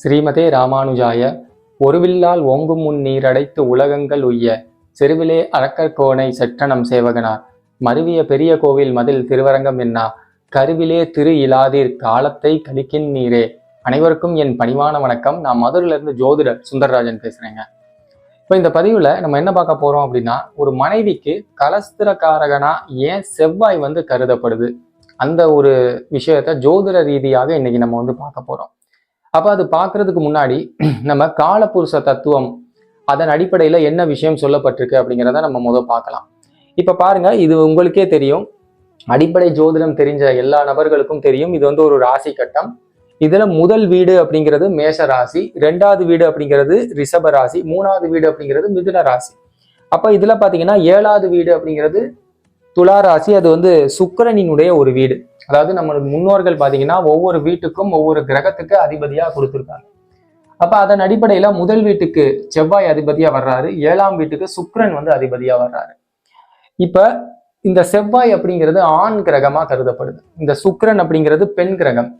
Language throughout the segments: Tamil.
ஸ்ரீமதே ராமானுஜாய ஒருவில்லால் ஓங்கும் முன் நீரடைத்து உலகங்கள் உய்ய செருவிலே அறக்கற்கோனை செற்றனம் சேவகனார். மருவிய பெரிய கோவில் மதில் திருவரங்கம் என்னா கருவிலே திரு இலாதீர் காலத்தை கழிக்கின் நீரே. அனைவருக்கும் என் பணிவான வணக்கம். நான் மதுரையிலிருந்து ஜோதிடர் சுந்தரராஜன் பேசுகிறேங்க இப்போ இந்த பதிவுல நம்ம என்ன பார்க்க போறோம் அப்படின்னா ஒரு மனைவிக்கு கலஸ்திரக்காரகனா ஏன் செவ்வாய் வந்து கருதப்படுது? அந்த ஒரு விஷயத்த ஜோதிட ரீதியாக இன்னைக்கு நம்ம வந்து பார்க்க போறோம். அப்போ அது பார்க்கறதுக்கு முன்னாடி நம்ம காலபுருஷ தத்துவம் அதன் அடிப்படையில் என்ன விஷயம் சொல்லப்பட்டிருக்கு அப்படிங்கிறத நம்ம முதல் பார்க்கலாம். இப்போ பாருங்க இது உங்களுக்கே தெரியும். அடிப்படை ஜோதிடம் தெரிஞ்ச எல்லா நபர்களுக்கும் தெரியும். இது வந்து ஒரு ராசி கட்டம். இதில் முதல் வீடு அப்படிங்கிறது மேஷ ராசி ரெண்டாவது வீடு அப்படிங்கிறது ரிஷப ராசி மூணாவது வீடு அப்படிங்கிறது மிதுன ராசி. அப்போ இதில் பார்த்தீங்கன்னா ஏழாவது வீடு அப்படிங்கிறது துலா ராசி அது வந்து சுக்கரனினுடைய ஒரு வீடு. அதாவது நம்மளுக்கு முன்னோர்கள் பார்த்தீங்கன்னா ஒவ்வொரு வீட்டுக்கும் ஒவ்வொரு கிரகத்துக்கு அதிபதியா கொடுத்துருக்காங்க. அப்போ அதன் அடிப்படையில முதல் வீட்டுக்கு செவ்வாய் அதிபதியா வர்றாரு. ஏழாம் வீட்டுக்கு சுக்கரன் வந்து அதிபதியா வர்றாரு. இப்ப இந்த செவ்வாய் அப்படிங்கிறது ஆண் கிரகமா கருதப்படுது. இந்த சுக்கிரன் அப்படிங்கிறது பெண் கிரகம்.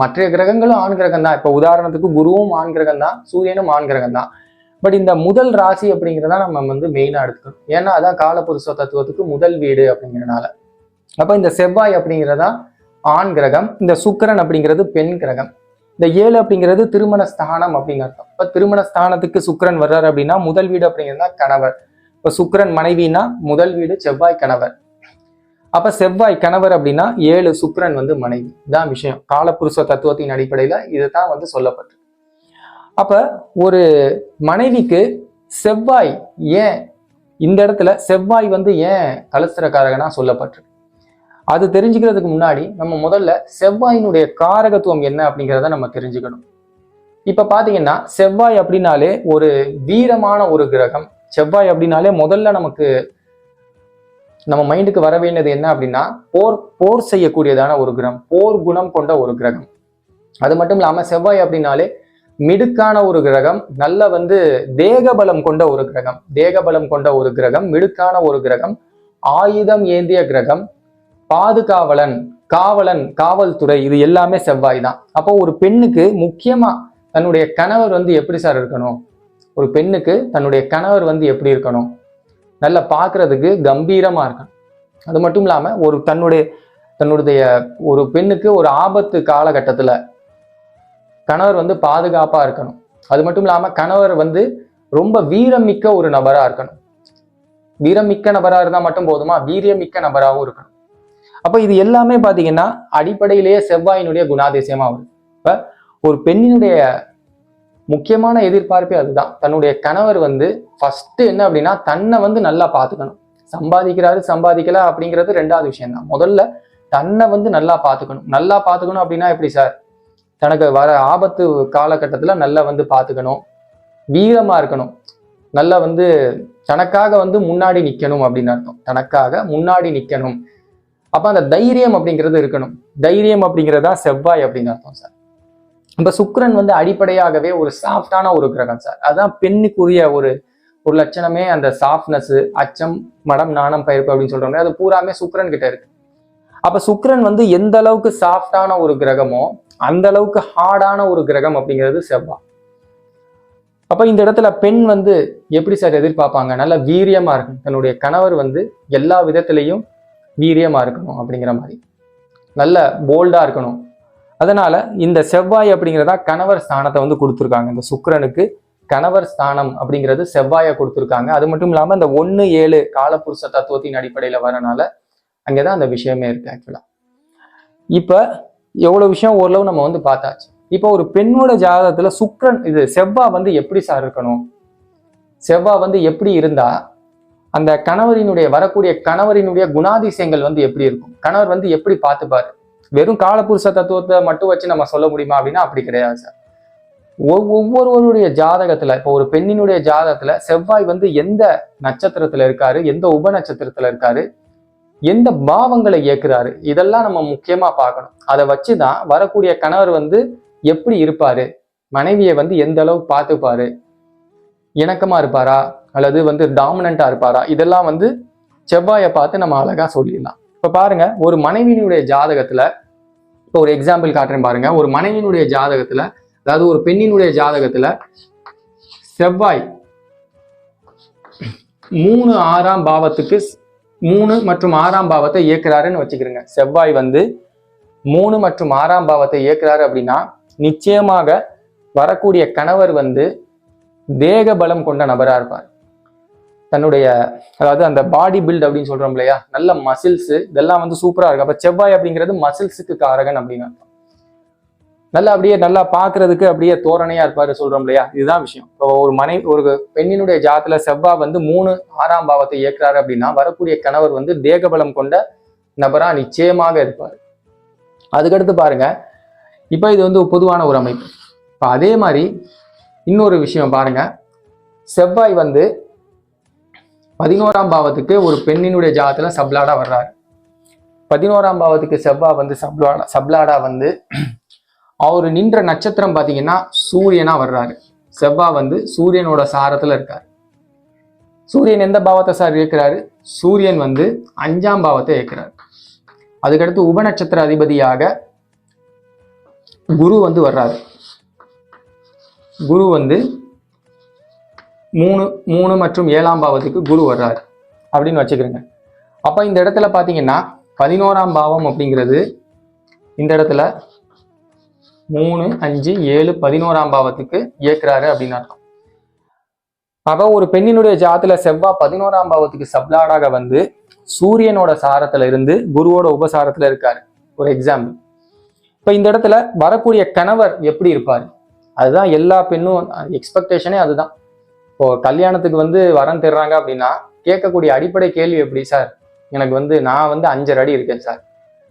மற்ற கிரகங்களும் ஆண் கிரகம் தான் இப்ப உதாரணத்துக்கு குருவும் ஆண் கிரகம் தான் சூரியனும் ஆண் கிரகம் தான் பட் இந்த முதல் ராசி அப்படிங்கிறத நம்ம வந்து மெயினாக எடுத்துக்கணும். ஏன்னா அதான் காலபுருஷ தத்துவத்துக்கு முதல் வீடு அப்படிங்கிறனால. அப்போ இந்த செவ்வாய் அப்படிங்கிறதா ஆண் கிரகம் இந்த சுக்கிரன் அப்படிங்கிறது பெண் கிரகம். இந்த ஏழு அப்படிங்கிறது திருமண ஸ்தானம் அப்படிங்கிற அர்த்தம். இப்போ திருமண ஸ்தானத்துக்கு சுக்கிரன் வர்றாரு அப்படின்னா முதல் வீடு அப்படிங்கிறது தான் கணவர். இப்போ சுக்கிரன் மனைவினா முதல் வீடு செவ்வாய் கணவர். அப்ப செவ்வாய் கணவர் அப்படின்னா ஏழு சுக்கிரன் வந்து மனைவி. தான் விஷயம். காலபுருஷ தத்துவத்தின் அடிப்படையில இதுதான் வந்து சொல்லப்பட்டு அப்போ ஒரு மனைவிக்கு செவ்வாய் ஏன் இந்த இடத்துல செவ்வாய் வந்து ஏன் கலஸ்திரக்காரகனா சொல்லப்பட்டிருக்கு? அது தெரிஞ்சுக்கிறதுக்கு முன்னாடி நம்ம முதல்ல செவ்வாயினுடைய காரகத்துவம் என்ன அப்படிங்கிறத நம்ம தெரிஞ்சுக்கணும். இப்போ பார்த்தீங்கன்னா செவ்வாய் அப்படின்னாலே ஒரு வீரமான ஒரு கிரகம். செவ்வாய் அப்படின்னாலே முதல்ல நமக்கு நம்ம மைண்டுக்கு வர வேண்டியது என்ன அப்படின்னா போர் போர் செய்யக்கூடியதான ஒரு கிரகம் போர் குணம் கொண்ட ஒரு கிரகம். அது மட்டும் இல்லாமல் செவ்வாய் அப்படின்னாலே மிடுக்கான ஒரு கிரகம் நல்ல வந்து தேக பலம் கொண்ட ஒரு கிரகம் தேக பலம் கொண்ட ஒரு கிரகம் மிடுக்கான ஒரு கிரகம் ஆயுதம் ஏந்திய கிரகம் பாதுகாவலன் காவலன் காவல்துறை இது எல்லாமே செவ்வாய் தான். அப்போ ஒரு பெண்ணுக்கு முக்கியமா தன்னுடைய கணவர் வந்து எப்படி சார் இருக்கணும்? ஒரு பெண்ணுக்கு தன்னுடைய கணவர் வந்து எப்படி இருக்கணும்? நல்லா பார்க்கறதுக்கு கம்பீரமா இருக்கணும். அது மட்டும் இல்லாம ஒரு தன்னுடைய தன்னுடைய ஒரு பெண்ணுக்கு ஒரு ஆபத்து காலகட்டத்துல கணவர் வந்து பாதுகாப்பாக இருக்கணும். அது மட்டும் இல்லாமல் கணவர் வந்து ரொம்ப வீரமிக்க ஒரு நபராக இருக்கணும். வீரமிக்க நபராக இருந்தால் மட்டும் போதுமா? வீரியமிக்க நபராகவும் இருக்கணும். அப்போ இது எல்லாமே பார்த்தீங்கன்னா அடிப்படையிலேயே செவ்வாயினுடைய குணாதிசயமாக வரும் இப்போ ஒரு பெண்ணினுடைய முக்கியமான எதிர்பார்ப்பே அதுதான். தன்னுடைய கணவர் வந்து ஃபர்ஸ்ட் என்ன அப்படின்னா தன்னை வந்து நல்லா பார்த்துக்கணும். சம்பாதிக்கிறாரு சம்பாதிக்கல அப்படிங்கிறது ரெண்டாவது விஷயம் தான் முதல்ல தன்னை வந்து நல்லா பார்த்துக்கணும். நல்லா பார்த்துக்கணும் அப்படின்னா எப்படி சார்? தனக்கு வர ஆபத்து காலகட்டத்தில் நல்லா வந்து பார்த்துக்கணும் வீரமாக இருக்கணும். நல்லா வந்து தனக்காக வந்து முன்னாடி நிற்கணும் அப்படின்னு அர்த்தம். தனக்காக முன்னாடி நிற்கணும் அப்போ அந்த தைரியம் அப்படிங்கிறது இருக்கணும். தைரியம் அப்படிங்கிறதா செவ்வாய் அப்படின்னு அர்த்தம் சார். இப்போ சுக்கரன் வந்து அடிப்படையாகவே ஒரு சாஃப்டான ஒரு கிரகம் சார். அதுதான் பெண்ணுக்குரிய ஒரு ஒரு லட்சணமே அந்த சாஃப்ட்னஸ் அச்சம் மடம் நாணம் பயிர்ப்பு அப்படின்னு சொல்றோம் அது பூராமே சுக்கரன் கிட்ட இருக்கு. அப்ப சுக்கரன் வந்து எந்த அளவுக்கு சாஃப்டான ஒரு கிரகமோ அந்த அளவுக்கு ஹார்டான ஒரு கிரகம் அப்படிங்கிறது செவ்வாய் அப்போ இந்த இடத்துல பெண் வந்து எப்படி சார் எதிர்பார்ப்பாங்க? நல்ல வீரியமாக இருக்கணும். தன்னுடைய கணவர் வந்து எல்லா விதத்துலேயும் வீரியமாக இருக்கணும் அப்படிங்கிற மாதிரி. நல்ல போல்டாக இருக்கணும். அதனால இந்த செவ்வாய் அப்படிங்கிறதா கணவர் ஸ்தானத்தை வந்து கொடுத்துருக்காங்க. இந்த சுக்கரனுக்கு கணவர் ஸ்தானம் அப்படிங்கிறது செவ்வாயை கொடுத்துருக்காங்க. அது மட்டும் இல்லாமல் இந்த ஒன்று ஏழு காலப்புருஷ தத்துவத்தின் அடிப்படையில் வரனால அங்கே தான் அந்த விஷயமே இருக்குது ஆக்சுவலாக இப்போ எவ்வளோ விஷயம் ஓரளவு நம்ம வந்து பார்த்தாச்சு. இப்போ ஒரு பெண்ணோட ஜாதகத்தில் சுக்கிரன் இது செவ்வாய் வந்து எப்படி சார் இருக்கணும்? செவ்வாய் வந்து எப்படி இருந்தா அந்த கணவரினுடைய வரக்கூடிய கணவரினுடைய குணாதிசயங்கள் வந்து எப்படி இருக்கும்? கணவர் வந்து எப்படி பார்த்துப்பாரு? வெறும் காலப்புருஷ தத்துவத்தை மட்டும் வச்சு நம்ம சொல்ல முடியுமா அப்படின்னா அப்படி கிடையாது சார் ஒவ்- ஒவ்வொருவருடைய ஜாதகத்துல இப்போ ஒரு பெண்ணினுடைய ஜாதகத்துல செவ்வாய் வந்து எந்த நட்சத்திரத்துல இருக்காரு? எந்த உப நட்சத்திரத்துல இருக்காரு? எந்த பாவங்களை இயக்குறாரு இதெல்லாம் நம்ம முக்கியமா பார்க்கணும். அதை வச்சு தான் வரக்கூடிய கணவர் வந்து எப்படி இருப்பாரு? மனைவியை வந்து எந்த அளவு பார்த்துப்பாரு? இணக்கமா இருப்பாரா? அல்லது வந்து டாமினண்டா இருப்பாரா? இதெல்லாம் வந்து செவ்வாயை பார்த்து நம்ம அழகா சொல்லிடலாம். இப்ப பாருங்க ஒரு மனைவியினுடைய ஜாதகத்துல இப்போ ஒரு எக்ஸாம்பிள் காட்டுறேன் பாருங்க. ஒரு மனைவியினுடைய ஜாதகத்துல அதாவது ஒரு பெண்ணினுடைய ஜாதகத்துல செவ்வாய் மூணு ஆறாம் பாவத்துக்கு மூணு மற்றும் ஆறாம் பாவத்தை இயக்குறாருன்னு வச்சுக்கிறோங்க. செவ்வாய் வந்து மூணு மற்றும் ஆறாம் பாவத்தை இயக்குறாரு அப்படின்னா நிச்சயமாக வரக்கூடிய கணவர் வந்து தேக பலம் கொண்ட நபரா இருப்பார். தன்னுடைய அதாவது அந்த பாடி பில்ட் அப்படின்னு சொல்றோம் இல்லையா? நல்ல மசில்ஸ் இதெல்லாம் வந்து சூப்பரா இருக்கு. அப்ப செவ்வாய் அப்படிங்கிறது மசில்ஸுக்கு காரகன் அப்படின்னு அர்த்தம். நல்லா அப்படியே நல்லா பாக்குறதுக்கு அப்படியே தோரணையா இருப்பாரு சொல்றோம் இல்லையா? இதுதான் விஷயம். இப்போ ஒரு மனை ஒரு பெண்ணினுடைய ஜாத்துல செவ்வாய் வந்து மூணு ஆறாம் பாவத்தை இயக்குறாரு அப்படின்னா வரக்கூடிய கணவர் வந்து தேகபலம் கொண்ட நபரா நிச்சயமாக இருப்பார். அதுக்கடுத்து பாருங்க இப்போ இது வந்து பொதுவான ஒரு அமைப்பு. இப்போ அதே மாதிரி இன்னொரு விஷயம் பாருங்க செவ்வாய் வந்து பதினோராம் பாவத்துக்கு ஒரு பெண்ணினுடைய ஜாதத்துல சப்லாடா வர்றாரு. பதினோராம் பாவத்துக்கு செவ்வாய் வந்து சப்லாடா சப்லாடா வந்து அவர் நின்ற நட்சத்திரம் பார்த்தீங்கன்னா சூரியனா வர்றாரு. செவ்வாய் வந்து சூரியனோட சாரத்துல இருக்காரு. சூரியன் எந்த பாவத்தை சார் இயக்குறாரு? சூரியன் வந்து அஞ்சாம் பாவத்தை இயக்குறாரு. அதுக்கடுத்து உபநட்சத்திர அதிபதியாக குரு வந்து வர்றாரு. குரு வந்து மூணு மூணு மற்றும் ஏழாம் பாவத்துக்கு குரு வர்றாரு. அப்படின்னு வச்சுக்கிறேங்க. அப்போ இந்த இடத்துல பார்த்தீங்கன்னா பதினோராம் பாவம் அப்படிங்கிறது இந்த இடத்துல மூணு அஞ்சு ஏழு பதினோராம் பாவத்துக்கு இயக்குறாரு அப்படின்னு அர்த்தம். அப்போ ஒரு பெண்ணினுடைய ஜாத்துல செவ்வாய் பதினோராம் பாவத்துக்கு சப்ளாடாக வந்து சூரியனோட சாரத்துல இருந்து குருவோட உபசாரத்துல இருக்காரு. ஒரு எக்ஸாம்பிள் இப்போ இந்த இடத்துல வரக்கூடிய கணவர் எப்படி இருப்பார்? அதுதான் எல்லா பெண்ணும் எக்ஸ்பெக்டேஷனே அதுதான். இப்போ கல்யாணத்துக்கு வந்து வரம் தர்றாங்க அப்படின்னா கேட்கக்கூடிய அடிப்படை கேள்வி எப்படி சார்? எனக்கு வந்து நான் வந்து அஞ்சரை அடி இருக்கேன் சார்.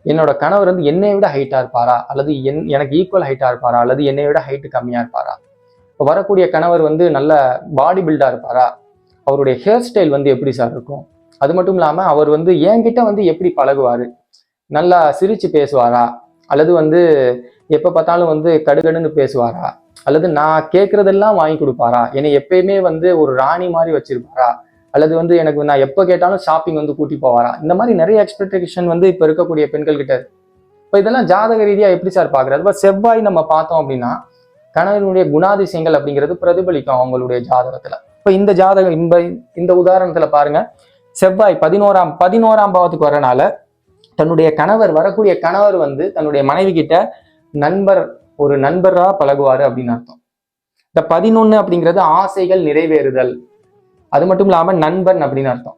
என்னோட கணவர் வந்து என்னை விட ஹைட்டாக இருப்பாரா? அல்லது என் எனக்கு ஈக்குவல் ஹைட்டாக இருப்பாரா? அல்லது என்னை விட ஹைட்டு கம்மியாக இருப்பாரா? இப்போ வரக்கூடிய கணவர் வந்து நல்ல பாடி பில்டாக இருப்பாரா? அவருடைய ஹேர் ஸ்டைல் வந்து எப்படி சார் இருக்கும்? அது மட்டும் இல்லாமல் அவர் வந்து என்கிட்ட வந்து எப்படி பழகுவார்? நல்லா சிரித்து பேசுவாரா? அல்லது வந்து எப்போ பார்த்தாலும் வந்து கடுகடுன்னு பேசுவாரா? அல்லது நான் கேட்குறதெல்லாம் வாங்கி கொடுப்பாரா? என்னை எப்பயுமே வந்து ஒரு ராணி மாதிரி வச்சிருப்பாரா? அல்லது வந்து எனக்கு நான் எப்போ கேட்டாலும் ஷாப்பிங் வந்து கூட்டி போவாரா? இந்த மாதிரி நிறைய எக்ஸ்பெக்டேஷன் வந்து இப்போ இருக்கக்கூடிய பெண்கள் கிட்ட இப்போ இதெல்லாம் ஜாதக ரீதியாக எப்படி சார் பார்க்குறது இப்போ செவ்வாய் நம்ம பார்த்தோம் அப்படின்னா கணவனுடைய குணாதிசயங்கள் அப்படிங்கிறது பிரதிபலிக்கும் அவங்களுடைய ஜாதகத்துல. இப்போ இந்த ஜாதகம் இந்த இந்த உதாரணத்துல பாருங்க. செவ்வாய் பதினோராம் பதினோராம் பாவத்துக்கு வரனால தன்னுடைய கணவர் வரக்கூடிய கணவர் வந்து தன்னுடைய மனைவி கிட்ட நண்பர் ஒரு நண்பரா பழகுவாரு அப்படின்னு அர்த்தம். இந்த பதினொன்னு அப்படிங்கிறது ஆசைகள் நிறைவேறுதல். அது மட்டும் இல்லாமல் நண்பன் அப்படின்னு அர்த்தம்.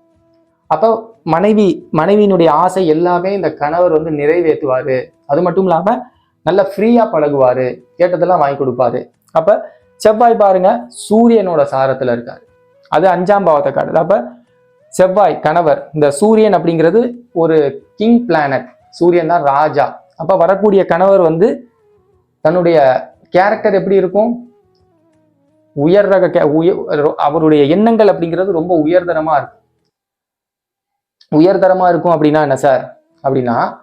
அப்போ மனைவி மனைவியினுடைய ஆசை எல்லாமே இந்த கணவர் வந்து நிறைவேற்றுவார். அது மட்டும் இல்லாமல் நல்லா ஃப்ரீயாக பழகுவார் கேட்டதெல்லாம் வாங்கி கொடுப்பாரு. அப்போ செவ்வாய் பாருங்க சூரியனோட சாரத்தில் இருக்கார். அது அஞ்சாம் பாவத்தை காட்டுது. அப்போ செவ்வாய் கணவர் இந்த சூரியன் அப்படிங்கிறது ஒரு கிங் பிளானட் சூரியன் தான் ராஜா. அப்போ வரக்கூடிய கணவர் வந்து தன்னுடைய கேரக்டர் எப்படி இருக்கும்? உயர் ரக ca- அவருடைய எண்ணங்கள் அப்படிங்கிறது ரொம்ப உயர்தரமா இருக்கும். உயர்தரமா இருக்கும் அப்படின்னா என்ன சார்? அப்படின்னா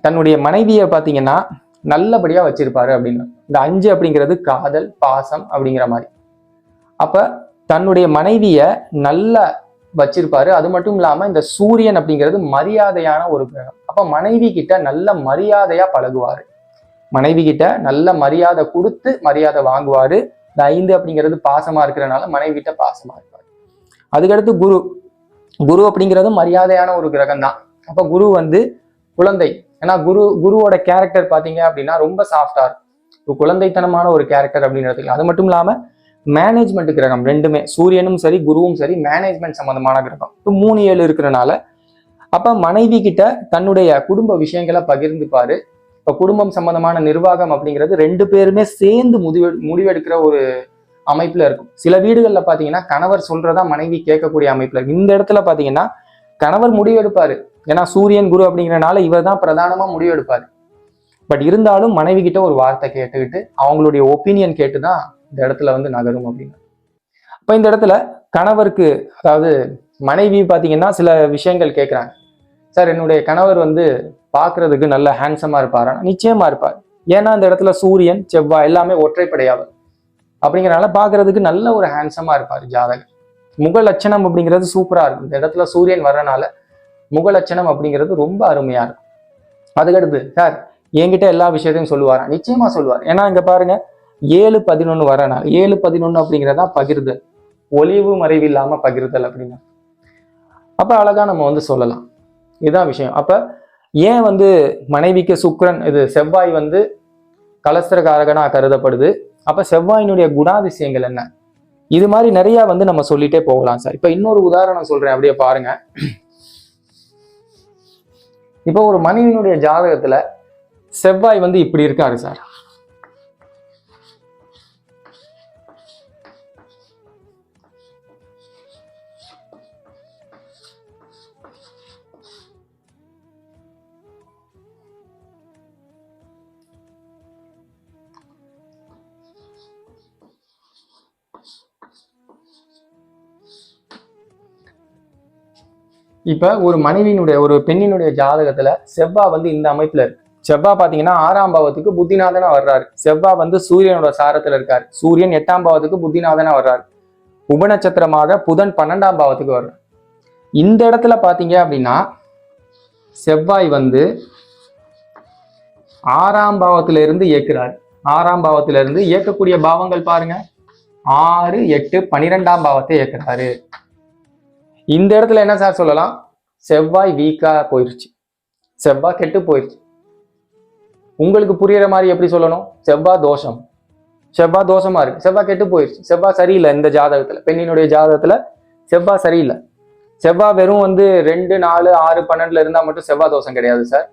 தன்னுடைய மனைவியை பார்த்தீங்கன்னா நல்லபடியா வச்சிருப்பாரு அப்படின்னு. இந்த அஞ்சு அப்படிங்கிறது காதல் பாசம் அப்படிங்கிற மாதிரி. அப்ப தன்னுடைய மனைவிய நல்ல வச்சிருப்பாரு. அது மட்டும் இல்லாம இந்த சூரியன் அப்படிங்கிறது மரியாதையான ஒரு கிரகம். அப்ப மனைவி கிட்ட நல்ல மரியாதையா பழகுவாரு. மனைவி கிட்ட நல்ல மரியாதை கொடுத்து மரியாதை வாங்குவாரு. இந்த ஐந்து அப்படிங்கிறது பாசமா இருக்கிறனால மனைவி கிட்ட பாசமா இருப்பாரு. அதுக்கடுத்து குரு. குரு அப்படிங்கிறது மரியாதையான ஒரு கிரகம் தான் அப்ப குரு வந்து குழந்தை. ஏன்னா குரு குருவோட கேரக்டர் பாத்தீங்க அப்படின்னா ரொம்ப சாஃப்டா இருக்கும். ஒரு குழந்தைத்தனமான ஒரு கேரக்டர் அப்படின்றது அது மட்டும் இல்லாம மேனேஜ்மெண்ட் கிரகம் ரெண்டுமே. சூரியனும் சரி குருவும் சரி மேனேஜ்மெண்ட் சம்பந்தமான கிரகம். இப்போ மூணு ஏழு இருக்கிறனால அப்ப மனைவி கிட்ட தன்னுடைய குடும்ப விஷயங்களை பகிர்ந்துப்பாரு. இப்ப குடும்பம் சம்பந்தமான நிர்வாகம் அப்படிங்கிறது ரெண்டு பேருமே சேர்ந்து முடிவு முடிவெடுக்கிற ஒரு அமைப்புல இருக்கும். சில வீடுகள்ல பாத்தீங்கன்னா கணவர் சொல்றதா மனைவி கேட்கக்கூடிய அமைப்புல இந்த இடத்துல பாத்தீங்கன்னா கணவர் முடிவெடுப்பாரு. ஏன்னா சூரியன் குரு அப்படிங்கிறனால இவர் தான் பிரதானமா முடிவெடுப்பாரு. பட் இருந்தாலும் மனைவி கிட்ட ஒரு வார்த்தை கேட்டுக்கிட்டு அவங்களுடைய ஒப்பீனியன் கேட்டு தான் இந்த இடத்துல வந்து நகரும் அப்படின்னு. அப்ப இந்த இடத்துல கணவருக்கு அதாவது மனைவி பாத்தீங்கன்னா சில விஷயங்கள் கேட்குறாங்க சார் என்னுடைய கணவர் வந்து பார்க்கறதுக்கு நல்ல ஹேண்ட்ஸமாக இருப்பாரா. நிச்சயமாக இருப்பார். ஏன்னா இந்த இடத்துல சூரியன் செவ்வாய் எல்லாமே ஒற்றைப்படையாவது. அப்படிங்கிறனால பார்க்கறதுக்கு நல்ல ஒரு ஹேண்ட்ஸமாக இருப்பார் ஜாதகர். முக லட்சணம் அப்படிங்கிறது சூப்பராக இருக்கும். இந்த இடத்துல சூரியன் வர்றனால முக லட்சணம் அப்படிங்கிறது ரொம்ப அருமையாக இருக்கும். அதுக்கடுத்து சார் என்கிட்ட எல்லா விஷயத்தையும் சொல்லுவாரா? நிச்சயமாக சொல்லுவார். ஏன்னா இங்கே பாருங்க ஏழு பதினொன்று வரனால ஏழு பதினொன்று அப்படிங்கிறதா பகிர்தல். ஒளிவு மறைவு இல்லாமல் பகிர்தல் அப்படின்னா. அப்போ அழகாக நம்ம வந்து சொல்லலாம். இதுதான் விஷயம். அப்போ ஏன் வந்து மனைவிக்கு சுக்ரன் இது செவ்வாய் வந்து கலஸ்திரகாரகனாக கருதப்படுது? அப்போ செவ்வாயினுடைய குணாதிசயங்கள் என்ன? இது மாதிரி நிறைய வந்து நம்ம சொல்லிட்டே போகலாம் சார். இப்போ இன்னொரு உதாரணம் சொல்றேன் அப்படியே பாருங்க. இப்போ ஒரு மனைவியினுடைய ஜாதகத்தில் செவ்வாய் வந்து இப்படி இருக்காரு சார். இப்போ ஒரு மனைவியினுடைய ஒரு பெண்ணினுடைய ஜாதகத்துல செவ்வாய் வந்து இந்த அமைப்புல இருக்கு. செவ்வாய் பாத்தீங்கன்னா ஆறாம் பாவத்துக்கு புத்திநாதனா வர்றாரு. செவ்வாய் வந்து சூரியனோட சாரத்துல இருக்காரு. சூரியன் எட்டாம் பாவத்துக்கு புத்திநாதனா வர்றாரு. உபநட்சத்திரமாக புதன் பன்னெண்டாம் பாவத்துக்கு வர்றாரு. இந்த இடத்துல பாத்தீங்க அப்படின்னா செவ்வாய் வந்து ஆறாம் பாவத்துல இருந்து இயக்குறாரு. ஆறாம் பாவத்துல இருந்து இயக்கக்கூடிய பாவங்கள் பாருங்க. ஆறு எட்டு பனிரெண்டாம் பாவத்தை இயக்குறாரு. இந்த இடத்துல என்ன சார் சொல்லலாம்? செவ்வாய் வீக்கா போயிருச்சு. செவ்வாய் கெட்டு போயிருச்சு. உங்களுக்கு புரியுற மாதிரி எப்படி சொல்லணும்? செவ்வாய் தோஷம். செவ்வாய் தோஷமா இருக்கு. செவ்வாய் கெட்டு போயிருச்சு. செவ்வாய் சரியில்லை இந்த ஜாதகத்துல. பெண்ணினுடைய ஜாதகத்துல செவ்வாய் சரியில்லை. செவ்வாய் வெறும் வந்து ரெண்டு நாலு ஆறு பன்னெண்டுல இருந்தா மட்டும் செவ்வாய் தோஷம் கிடையாது சார்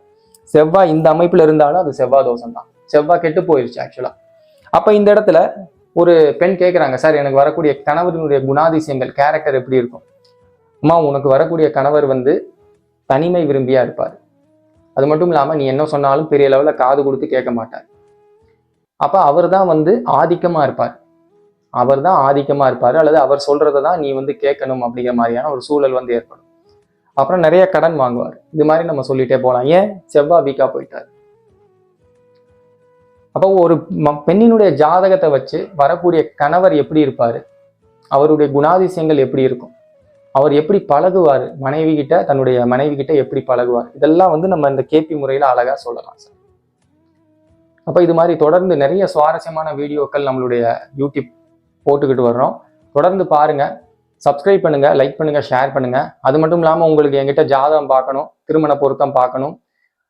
செவ்வாய் இந்த அமைப்புல இருந்தாலும் அது செவ்வாய் தோஷம் தான் செவ்வாய் கெட்டு போயிருச்சு ஆக்சுவலா அப்ப இந்த இடத்துல ஒரு பெண் கேட்குறாங்க சார் எனக்கு வரக்கூடிய கணவரினுடைய குணாதிசயங்கள் கேரக்டர் எப்படி இருக்கும்? அம்மா உனக்கு வரக்கூடிய கணவர் வந்து தனிமை விரும்பியா இருப்பார். அது மட்டும் இல்லாம நீ என்ன சொன்னாலும் பெரிய லெவலில் காது கொடுத்து கேட்க மாட்டார். அப்ப அவர் தான் வந்து ஆதிக்கமா இருப்பார். அவர் தான் ஆதிக்கமா இருப்பார் அல்லது அவர் சொல்றதை தான் நீ வந்து கேட்கணும் அப்படிங்கிற மாதிரியான ஒரு சூழல் வந்து ஏற்படும். அப்புறம் நிறைய கடன் வாங்குவார். இது மாதிரி நம்ம சொல்லிட்டே போகலாம் ஏன்? செவ்வாய் வீக்காக போயிட்டார். அப்போ ஒரு பெண்ணினுடைய ஜாதகத்தை வச்சு வரக்கூடிய கணவர் எப்படி இருப்பார்? அவருடைய குணாதிசயங்கள் எப்படி இருக்கும்? அவர் எப்படி பழகுவார்? மனைவி கிட்ட தன்னுடைய மனைவி கிட்ட எப்படி பழகுவார்? இதெல்லாம் வந்து நம்ம இந்த கேபி முறையில அழகா சொல்லலாம் சார். அப்ப இது மாதிரி தொடர்ந்து நிறைய சுவாரஸ்யமான வீடியோக்கள் நம்மளுடைய யூடியூப் போட்டுக்கிட்டு வர்றோம். தொடர்ந்து பாருங்க. சப்ஸ்கிரைப் பண்ணுங்க லைக் பண்ணுங்க ஷேர் பண்ணுங்க. அது மட்டும் இல்லாமல் உங்களுக்கு என்கிட்ட ஜாதகம் பார்க்கணும் திருமண பொருத்தம் பார்க்கணும்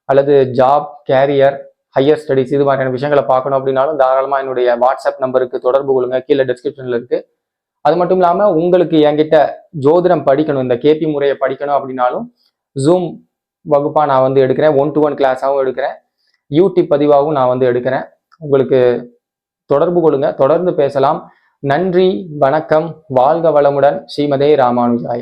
அல்லது ஜாப் கேரியர் ஹையர் ஸ்டடிஸ் இது மாதிரியான விஷயங்களை பார்க்கணும் அப்படின்னாலும் தாராளமாக என்னுடைய வாட்ஸ்அப் நம்பருக்கு தொடர்பு கொள்ளுங்க. கீழே டிஸ்கிரிப்ஷனில் இருக்குது அது மட்டும் இல்லாமல் உங்களுக்கு என்கிட்ட ஜோதிடம் படிக்கணும் இந்த கேபி முறையை படிக்கணும் அப்படின்னாலும் ஜூம் வகுப்பாக நான் வந்து எடுக்கிறேன் ஒன் டு ஒன் கிளாஸாகவும் எடுக்கிறேன் யூடியூப் பதிவாகவும் நான் வந்து எடுக்கிறேன். உங்களுக்கு தொடர்பு கொள்ளுங்க தொடர்ந்து பேசலாம். நன்றி வணக்கம் வாழ்க வளமுடன் ஸ்ரீமதே ராமானுஜாய.